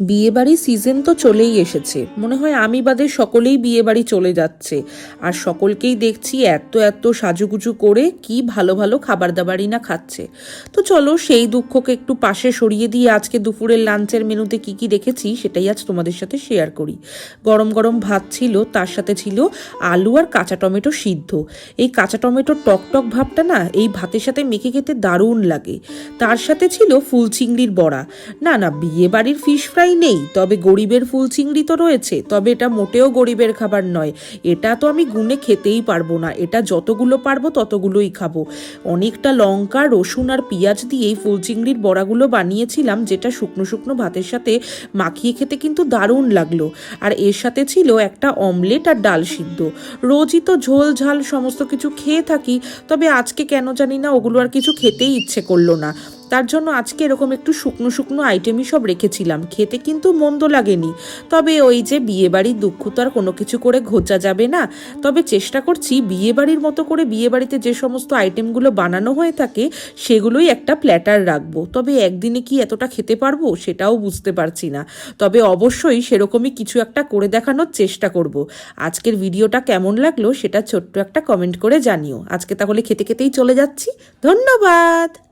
বিয়েবাড়ি সিজন তো চলেই এসেছে। মনে হয় আমি বাদে সকলেই বিয়েবাড়ি চলে যাচ্ছে। আর সকলকেই দেখছি এত এত সাজুগুজু করে কি ভালো ভালো খাবার দাবারই না খাচ্ছে। তো চলো সেই দুঃখকে একটু পাশে সরিয়ে দিয়ে আজকে দুপুরের লাঞ্চের মেনুতে কি কি রেখেছি সেটাই আজ তোমাদের সাথে শেয়ার করি। গরম গরম ভাত ছিল, তার সাথে ছিল আলু আর কাঁচা টমেটো সিদ্ধ। এই কাঁচা টমেটোর টক টক ভাবটা না এই ভাতের সাথে মেখে খেতে দারুণ লাগে। তার সাথে ছিল ফুল চিংড়ির বড়া। না না বিয়ে বাড়ির ফিশ ফ্রাই নেই। তবে গরিবের ফুল চিংড়ি তো রয়েছে, তবে এটা মোটেও গরিবের খাবার নয়। এটা তো আমি গুনে খেতেই পারব না, এটা যতগুলো পারব ততগুলোই খাব। অনেকটা লঙ্কা, রসুন আর পেঁয়াজ দিয়ে এই ফুল চিংড়ির বড়াগুলো বানিয়েছিলাম, যেটা শুকনো শুকনো ভাতের সাথে মাখিয়ে খেতে কিন্তু দারুণ লাগল। আর এর সাথে ছিল একটা অমলেট আর ডাল সিদ্ধ। রোজই তো ঝোল ঝাল সমস্ত কিছু খেয়ে থাকি, তবে আজকে কেন জানি না ওগুলো আর কিছু খেতেই ইচ্ছে করল না। তার জন্য আজকে এরকম একটু শুকনো শুকনো আইটেমই সব রেখেছিলাম। খেতে কিন্তু মন্দ লাগেনি। তবে ওই যে বিয়েবাড়ির দুঃখ তো আর কোনো কিছু করে ঘোচা যাবে না। তবে চেষ্টা করছি বিয়েবাড়ির মতো করে বিয়েবাড়িতে যে সমস্ত আইটেমগুলো বানানো হয়ে থাকে, সেগুলোই একটা প্ল্যাটার রাখব। তবে একদিনে কি এতটা খেতে পারব সেটাও বুঝতে পারছি না। তবে অবশ্যই সেরকমই কিছু একটা করে দেখানোর চেষ্টা করব। আজকের ভিডিওটা কেমন লাগল সেটা ছোট্ট একটা কমেন্ট করে জানিও। আজকে তাহলে খেতে খেতেই চলে যাচ্ছি। ধন্যবাদ!